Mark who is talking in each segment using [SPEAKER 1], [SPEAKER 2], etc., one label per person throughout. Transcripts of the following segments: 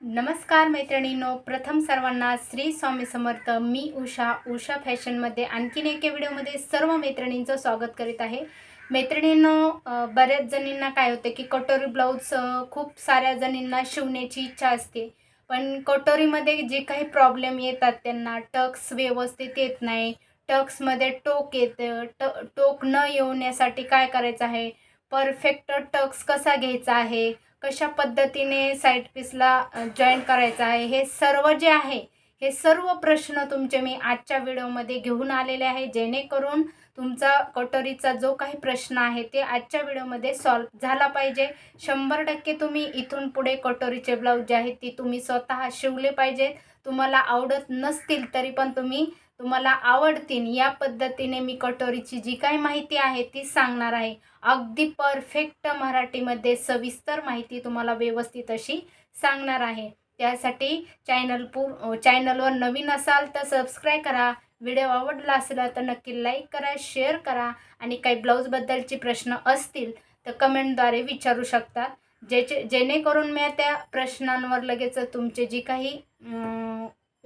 [SPEAKER 1] नमस्कार मैत्रिणींनो प्रथम सर्वांना श्री स्वामी समर्थ मी उषा उषा फॅशनमध्ये आणखीन एका व्हिडिओमध्ये सर्व मैत्रिणींचं स्वागत करीत आहे. मैत्रिणींनो बऱ्याच जणींना काय होतं की कटोरी ब्लाऊज खूप साऱ्या जणींना शिवण्याची इच्छा असते. पण कटोरीमध्ये जे काही प्रॉब्लेम येतात त्यांना टक्स व्यवस्थित येत नाही. टक्समध्ये टोक येतं ट टोक न येण्यासाठी काय करायचं आहे? परफेक्ट टक्स कसा घ्यायचा आहे? कशा पद्धतीने साईड पीसला जॉईन करायचं आहे हे सर्व जे आहे हे सर्व प्रश्न तुमचे मी आजच्या व्हिडिओमध्ये घेऊन आलेले आहे. जेणेकरून तुमचा कटोरीचा जो काही प्रश्न आहे ते आजच्या व्हिडिओमध्ये सॉल्व झाला पाहिजे. शंभर टक्के तुम्ही इथून पुढे कटोरीचे ब्लाऊज जे आहेत ती तुम्ही स्वतः शिवले पाहिजेत. तुम्हाला आवडत नसतील तरी पण तुम्ही तुम्हाला आवडतील. या पद्धतीने मी कटोरीची जी काही माहिती आहे ती सांगणार आहे. अगदी परफेक्ट मराठीमध्ये सविस्तर माहिती तुम्हाला व्यवस्थित अशी सांगणार आहे. त्यासाठी चॅनल पूर चॅनलवर नवीन असाल तर सबस्क्राईब करा. व्हिडिओ आवडला असेल तर नक्की लाईक करा शेअर करा आणि काही ब्लाऊजबद्दलचे प्रश्न असतील तर कमेंटद्वारे विचारू शकतात ज्याचे जेणेकरून मी त्या प्रश्नांवर लगेच तुमचे जी काही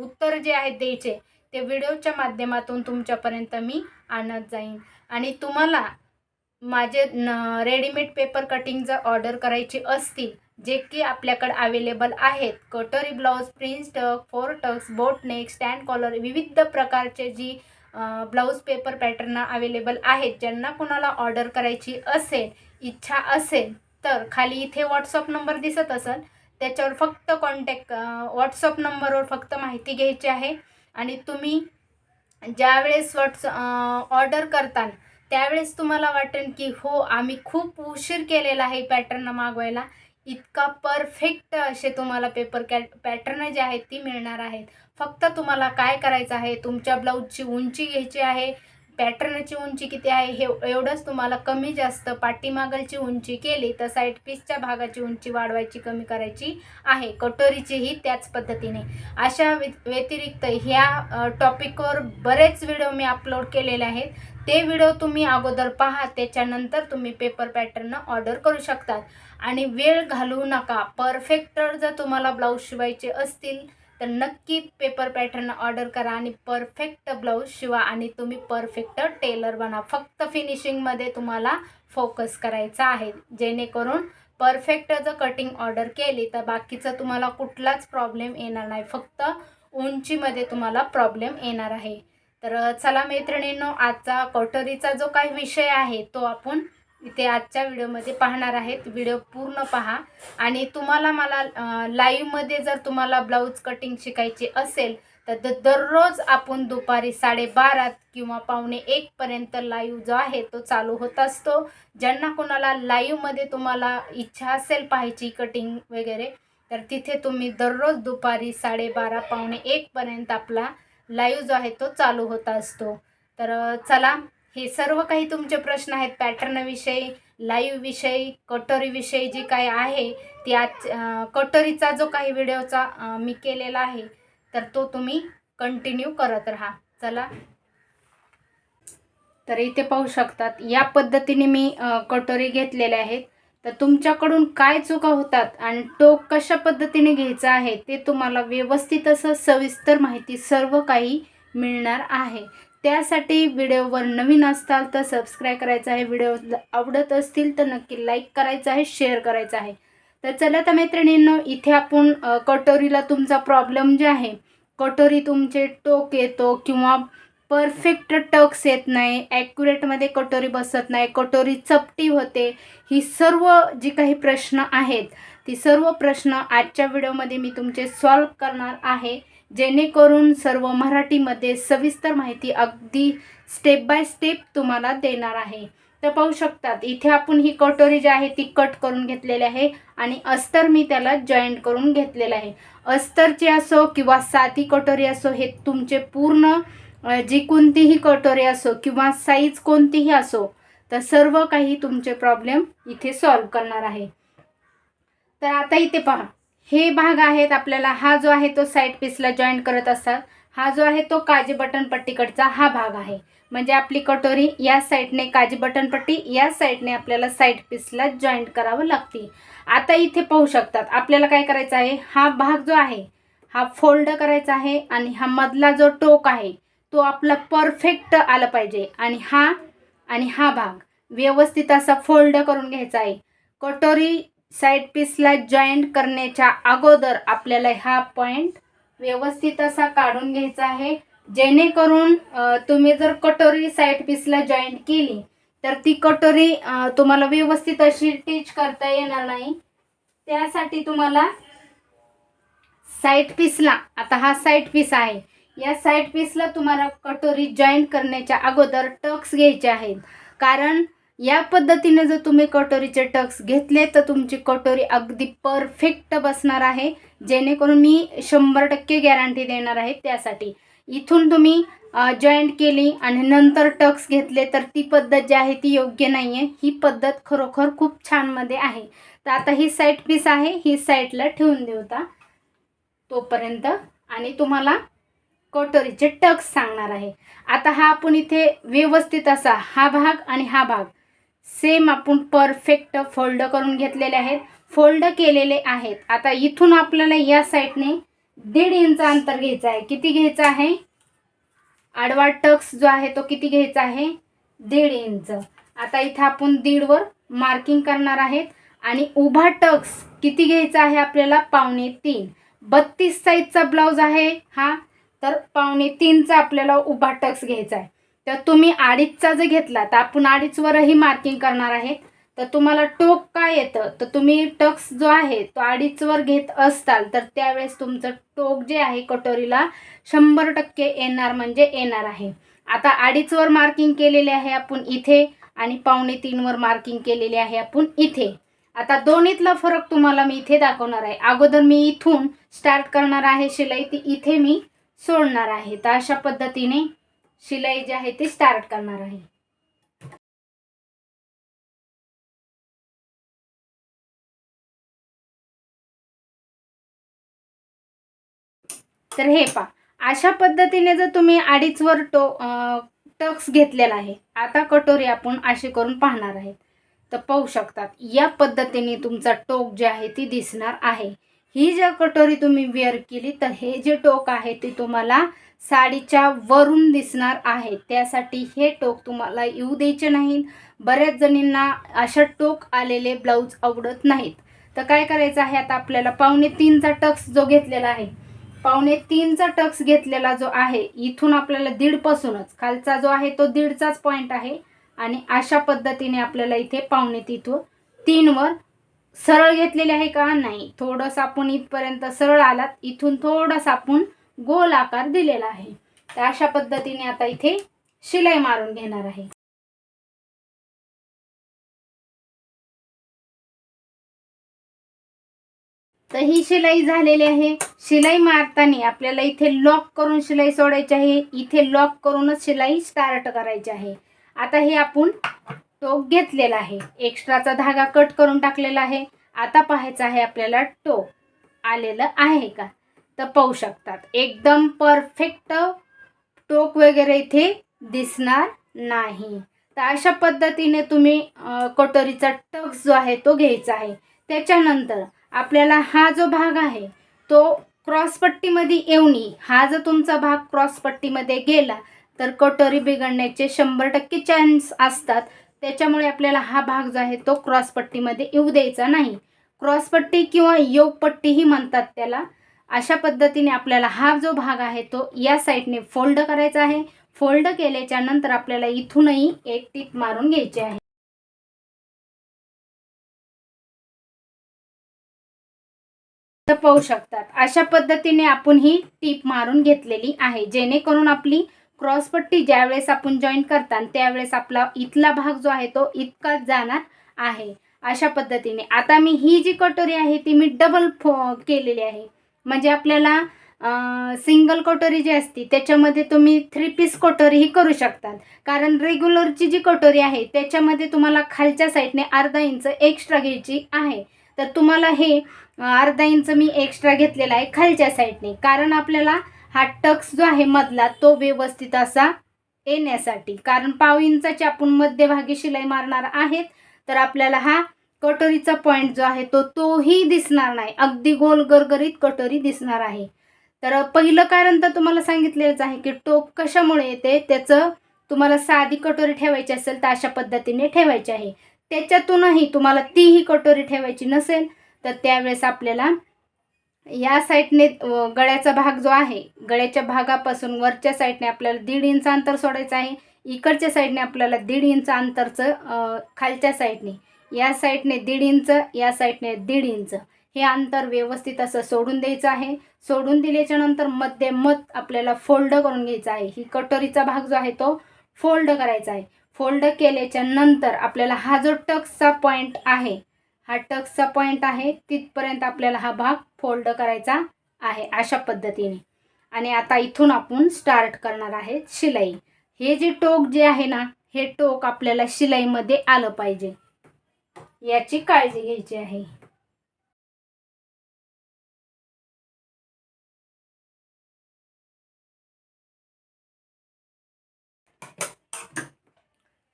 [SPEAKER 1] उत्तर जे आहेत द्यायचे ते व्हिडिओच्या माध्यमातून तुमच्यापर्यंत मी आणत जाईन. आणि तुम्हाला माझे न रेडीमेड पेपर कटिंग जर ऑर्डर करायची असतील जे की आपल्याकडे अवेलेबल आहेत katori blouse prince tuck four tucks boat neck stand collar विविध प्रकारचे जी ब्लाऊज पेपर पॅटर्न अवेलेबल आहेत ज्यांना कोणाला ऑर्डर करायची असेल इच्छा असेल तर खाली इथे व्हॉट्सअप नंबर दिसत असेल त्याच्यावर फक्त कॉन्टॅक्ट व्हॉट्सअप नंबरवर फक्त माहिती घ्यायची आहे. आणि तुम्ही ज्यावेळेस व्हॉट्स ऑर्डर करताल त्यावेळेस तुम्हाला वाटेल की हो आम्ही खूप उशीर केलेला आहे पॅटर्न मागवायला. इतका परफेक्ट असे तुम्हाला पेपर कॅ पॅटर्न जे आहेत ती मिळणार आहेत. फक्त तुम्हाला काय करायचं आहे तुमच्या ब्लाऊजची उंची घ्यायची आहे पॅटर्नची उंची किती आहे हे एवढंच तुम्हाला कमी जास्त पाठीमागलची उंची केली तर साईड पीसच्या भागाची उंची वाढवायची कमी करायची आहे. कटोरीचीही त्याच पद्धतीने. अशा व्य व्यतिरिक्त ह्या टॉपिकवर बरेच व्हिडिओ मी अपलोड केलेले आहेत. ते व्हिडिओ तुम्ही अगोदर पहा त्याच्यानंतर तुम्ही पेपर पॅटर्न ऑर्डर करू शकतात. आणि वेळ घालवू नका. परफेक्ट जर तुम्हाला ब्लाऊज शिवायचे असतील तर नक्की पेपर पॅटर्न ऑर्डर करा आणि परफेक्ट ब्लाऊज शिवा आणि तुम्ही परफेक्ट टेलर बना. फक्त फिनिशिंगमध्ये तुम्हाला फोकस करायचा आहे. जेणेकरून परफेक्ट जर कटिंग ऑर्डर केली तर बाकीचं तुम्हाला कुठलाच प्रॉब्लेम येणार नाही. फक्त उंचीमध्ये तुम्हाला प्रॉब्लेम येणार आहे. तर चला मैत्रिणींनो आजचा कटोरीचा जो काही विषय आहे तो आपण इथे आजच्या व्हिडिओमध्ये पाहणार आहेत. व्हिडिओ पूर्ण पहा. आणि तुम्हाला मला लाईव्हमध्ये जर तुम्हाला ब्लाऊज कटिंग शिकायची असेल तर द दररोज आपण दुपारी साडेबारात किंवा पावणे एकपर्यंत लाईव्ह जो आहे तो चालू होत असतो. ज्यांना कोणाला लाईव्हमध्ये तुम्हाला इच्छा असेल पाहायची कटिंग वगैरे तर तिथे तुम्ही दररोज दुपारी साडेबारा पावणे एकपर्यंत आपला लाईव्ह जो आहे तो चालू होत असतो. तर चला हे सर्व काही तुमचे प्रश्न आहेत. पॅटर्नविषयी लाईव्हविषयी कटोरीविषयी जी काही आहे ती आज कटोरीचा जो काही व्हिडिओचा मी केलेला आहे तर तो तुम्ही कंटिन्यू करत राहा. चला. तर इथे पाहू शकतात या पद्धतीने मी कटोरी घेतलेल्या आहेत. तर तुमच्याकडून काय चुका होतात आणि टोक कशा पद्धतीने घ्यायचं आहे ते तुम्हाला व्यवस्थित असं सविस्तर माहिती सर्व काही मिळणार आहे. त्यासाठी व्हिडिओवर नवीन असताल तर सबस्क्राईब करायचं आहे. व्हिडिओ आवडत असतील तर नक्की लाईक करायचं आहे शेअर करायचं आहे. तर चला तर मैत्रिणींनो इथे आपण कटोरीला तुमचा प्रॉब्लेम जे आहे कटोरी तुमचे टोक येतो किंवा परफेक्ट टक्स येत नाही ॲक्युरेटमध्ये कटोरी बसत नाही कटोरी चपटी होते ही सर्व जी काही प्रश्न आहेत ती सर्व प्रश्न आजच्या व्हिडिओमध्ये मी तुमचे सॉल्व करणार आहे. जेणेकरून सर्व मराठीमध्ये सविस्तर माहिती अगदी स्टेप बाय स्टेप तुम्हाला देणार आहे. तर पाहू शकतात इथे आपण ही कटोरी जी आहे ती कट करून घेतलेली आहे आणि अस्तर मी त्याला जॉईंट करून घेतलेलं आहे. अस्तरची असो किंवा साधी कटोरी असो हे तुमचे पूर्ण जी कोणतीही कटोरी असो किंवा साईज कोणतीही असो तर सर्व काही तुमचे प्रॉब्लेम इथे सॉल्व करणार आहे. तर आता इथे पहा. हे भाग आहेत आपल्याला हा जो आहे तो साईड पीसला जॉईंट करत असतात हा जो आहे तो काजी बटन पट्टीकडचा हा भाग आहे. म्हणजे आपली कटोरी या साईडने काजी बटन पट्टी या साईडने आपल्याला साईड पीसला जॉईंट करावं लागते आता इथे पाहू शकतात आपल्याला काय करायचं आहे हा भाग जो आहे हा फोल्ड करायचा आहे आणि हा मधला जो टोक आहे तो आपला परफेक्ट आला पाहिजे. आणि हा आणि हा भाग व्यवस्थित असा फोल्ड करून घ्यायचा आहे. कटोरी साईड पीसला जॉईंट करण्याच्या अगोदर आपल्याला हा पॉईंट व्यवस्थित असा काढून घ्यायचा आहे. जेणेकरून तुम्ही जर कटोरी साईड पीसला जॉईंट केली तर ती कटोरी तुम्हाला व्यवस्थित अशी टीच करता येणार नाही. त्यासाठी तुम्हाला साईड पीसला आता हा साईड पीस आहे. या साईड पीसला तुम्हाला कटोरी जॉईंट करण्याच्या अगोदर टक्स घ्यायचे आहेत. कारण या पद्धतीने जर तुम्ही कटोरीचे टक्स घेतले तर तुमची कटोरी अगदी परफेक्ट बसणार आहे. जेणेकरून मी शंभर टक्के गॅरंटी देणार आहे त्यासाठी. इथून तुम्ही जॉईंट केली आणि नंतर टक्स घेतले तर ती पद्धत जी आहे ती योग्य नाही आहे ही पद्धत खरोखर खूप छानमध्ये आहे. तर आता ही साईड पीस आहे ही साईडला ठेवून देऊ आता. तोपर्यंत आणि तुम्हाला कटोरीचे टक्स सांगणार आहे. आता हा आपण इथे व्यवस्थित असा हा भाग आणि हा भाग. सेम आपण परफेक्ट फोल्ड करून घेतलेले आहेत. फोल्ड केलेले आहेत. आता इथून आपल्याला या साईडने दीड इंच अंतर घ्यायचं आहे. किती घ्यायचं आहे? आडवा टक्स जो आहे तो किती घ्यायचा आहे? दीड इंच. आता इथं आपण दीडवर मार्किंग करणार आहेत. आणि उभा टक्स किती घ्यायचा आहे आपल्याला? पावणे तीन. बत्तीस साईजचा ब्लाऊज आहे हा. तर पावणे तीनचा आपल्याला उभा टक्स घ्यायचा आहे. तर तुम्ही अडीचचा जर घेतला तर आपण अडीचवरही मार्किंग करणार आहे. तर तुम्हाला टोक काय येतं? तर तुम्ही टक्स जो आहे तो अडीचवर घेत असताल तर त्यावेळेस तुमचं टोक जे आहे कटोरीला शंभर टक्के येणार म्हणजे येणार आहे. आता अडीचवर मार्किंग केलेले आहे आपण इथे आणि पावणे तीनवर मार्किंग केलेले आहे आपण इथे. आता दोन्हीतला फरक तुम्हाला मी इथे दाखवणार आहे. अगोदर मी इथून स्टार्ट करणार आहे शिलाई ती इथे मी सोडणार आहे. तर अशा पद्धतीने शिलाई जी आहे ती स्टार्ट करणार आहे. तर हे पा अशा पद्धतीने जर तुम्ही अडीचवर टो टक्स घेतलेला आहे आता कटोरी आपण अशी करून पाहणार आहेत तर पाहू शकतात या पद्धतीने तुमचा टोक जे आहे ती दिसणार आहे. ही जर कटोरी तुम्ही वेअर केली तर हे जे टोक आहे ते तुम्हाला साडीच्या वरून दिसणार आहे. त्यासाठी हे टोक तुम्हाला येऊ द्यायचे नाहीत. बऱ्याच जणींना अशा टोक आलेले ब्लाऊज आवडत नाहीत. तर काय करायचं आहे आता आपल्याला? पावणे तीनचा टक्स जो घेतलेला आहे. पावणे तीनचा टक्स घेतलेला जो आहे इथून आपल्याला दीडपासूनच खालचा जो आहे तो दीडचाच पॉईंट आहे. आणि अशा पद्धतीने आपल्याला इथे पावणे तिथून तीनवर सरळ घेतलेले आहे का? नाही. थोडंसं आपण इथपर्यंत सरळ आलात. इथून थोडंसं आपण गोल आकार दिलेला आहे. तर अशा पद्धतीने आता इथे शिलाई मारून घेणार आहे. तर ही शिलाई झालेली आहे. शिलाई मारताना आपल्याला इथे लॉक करून शिलाई सोडायची आहे. इथे लॉक करूनच शिलाई स्टार्ट करायची आहे. आता हे आपण टोक घेतलेला आहे. एक्स्ट्राचा धागा कट करून टाकलेला आहे. आता पाहायचं आहे आपल्याला टोक आलेलं आहे का? तर पाहू शकतात. एकदम परफेक्ट टोक वगैरे इथे दिसणार नाही. तर अशा पद्धतीने तुम्ही कटोरीचा टक्स जो आहे तो घ्यायचा आहे. त्याच्यानंतर आपल्याला हा जो भाग आहे तो क्रॉसपट्टीमध्ये येऊनी हा जर तुमचा भाग क्रॉसपट्टीमध्ये गेला तर कटोरी बिघडण्याचे शंभर टक्के चान्स असतात. त्याच्यामुळे आपल्याला हा भाग जो आहे तो क्रॉसपट्टीमध्ये येऊ द्यायचा नाही. क्रॉसपट्टी किंवा योगपट्टीही म्हणतात त्याला. अशा पद्धतीने आपल्याला हा जो भाग आहे तो या साईडने फोल्ड करायचा आहे. फोल्ड केल्याच्यानंतर आपल्याला इथूनही एक टीप मारून घ्यायची आहे. पाहू शकतात अशा पद्धतीने आपण ही टीप मारून घेतलेली आहे. जेणेकरून आपली क्रॉसपट्टी ज्यावेळेस आपण जॉईन करतात त्यावेळेस आपला इथला भाग जो आहे तो इतकाच जाणार आहे. अशा पद्धतीने. आता मी ही जी कटोरी आहे ती मी डबल फो केलेली आहे. म्हणजे आपल्याला सिंगल कटोरी जी असते त्याच्यामध्ये तुम्ही थ्री पीस कटोरीही करू शकतात. कारण रेग्युलरची जी कटोरी आहे त्याच्यामध्ये तुम्हाला खालच्या साईडने अर्धा इंच एक्स्ट्रा घ्यायची आहे. तर तुम्हाला हे अर्धा इंच मी एक्स्ट्रा घेतलेला आहे खालच्या साईडने कारण आपल्याला हा टक्स जो आहे मधला तो व्यवस्थित असा येण्यासाठी. कारण पाव इंचाची आपण मध्यभागी शिलाई मारणार आहेत तर आपल्याला हा कटोरीचा पॉईंट जो आहे तो तोही दिसणार नाही. अगदी गोल गरगरीत कटोरी दिसणार आहे. तर पहिलं कारण तर तुम्हाला सांगितलेलंच आहे की टोप कशामुळे येते? त्याचं तुम्हाला साधी कटोरी ठेवायची असेल तर अशा पद्धतीने ठेवायची आहे. त्याच्यातूनही तुम्हाला तीही कटोरी ठेवायची नसेल तर त्यावेळेस आपल्याला या साईडने गळ्याचा भाग जो आहे गळ्याच्या भागापासून वरच्या साईडने आपल्याला दीड इंच अंतर सोडायचं आहे. इकडच्या साईडने आपल्याला दीड इंच अंतरचं खालच्या साईडने. या साईडने दीड इंच या साईडने दीड इंच. हे अंतर व्यवस्थित असं सोडून द्यायचं आहे. सोडून दिल्याच्या नंतर मध्ये मत आपल्याला फोल्ड करून घ्यायचा आहे. ही कटोरीचा भाग जो आहे तो फोल्ड करायचा आहे. फोल्ड केल्याच्यानंतर आपल्याला हा जो टक्सचा पॉईंट आहे हा टक्सचा पॉईंट आहे तिथपर्यंत आपल्याला हा भाग फोल्ड करायचा आहे अशा पद्धतीने. आणि आता इथून आपण स्टार्ट करणार आहे शिलाई. हे जे टोक जे आहे ना हे टोक आपल्याला शिलाईमध्ये आलं पाहिजे. याची काळजी घ्यायची आहे.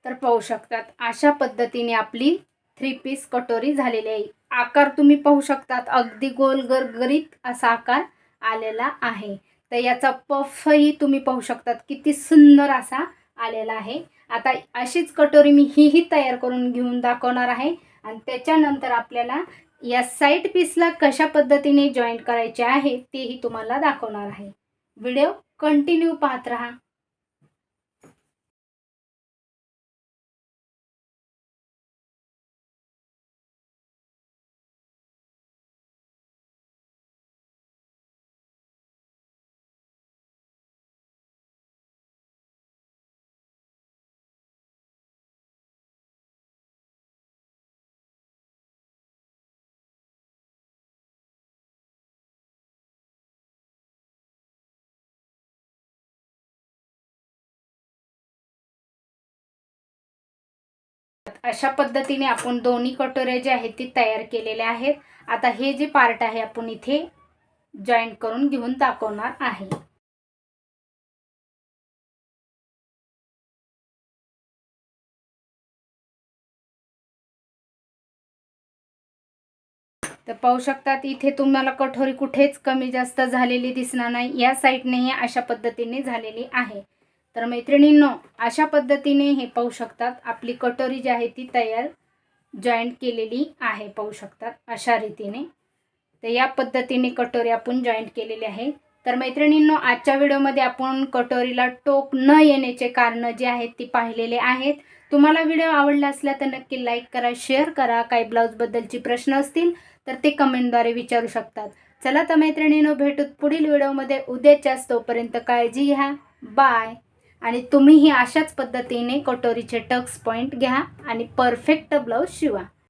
[SPEAKER 1] तर पाहू शकतात अशा पद्धतीने आपली थ्री पीस कटोरी झालेली आहे. आकार तुम्ही पाहू शकतात अगदी गोल गरगरीत असा आकार आलेला आहे. तर याचा पफही तुम्ही पाहू शकतात किती सुंदर असा आलेला आहे. आता अशीच कटोरी मी हीही तयार करून घेऊन दाखवणार आहे. आणि त्याच्यानंतर आपल्याला या साईड पीसला कशा पद्धतीने जॉईंट करायचे आहे तेही तुम्हाला दाखवणार आहे. व्हिडिओ कंटिन्यू पाहत राहा. अशा पद्धतीने आपण दोन्ही कटोऱ्या ज्या आहेत ती तयार केलेल्या आहेत. आता हे जे पार्ट आहे आपण इथे जॉईंट करून घेऊन दाखवणार आहे. तर पाहू शकतात इथे तुम्हाला कठोरी कुठेच कमी जास्त झालेली दिसणार नाही. या साईडनेही अशा पद्धतीने झालेली आहे. तर मैत्रिणींनो अशा पद्धतीने हे पाहू शकतात. आपली कटोरी जी आहे ती तयार जॉईंट केलेली आहे पाहू शकतात अशा रीतीने. तर या पद्धतीने कटोरी आपण जॉईंट केलेली आहे. तर मैत्रिणींनो आजच्या व्हिडिओमध्ये आपण कटोरीला टोक न येण्याचे कारणं जे आहेत ती पाहिलेले आहेत. तुम्हाला व्हिडिओ आवडला असला तर नक्की लाईक करा शेअर करा. काही ब्लाऊजबद्दलची प्रश्न असतील तर ते कमेंटद्वारे विचारू शकतात. चला तर मैत्रिणींनो भेटूत पुढील व्हिडिओमध्ये. उद्याच्याच तोपर्यंत काळजी घ्या. बाय आणि तुम्हीही अशाच पद्धतीने कटोरीचे टक्स पॉईंट घ्या आणि परफेक्ट ब्लाऊज शिवा.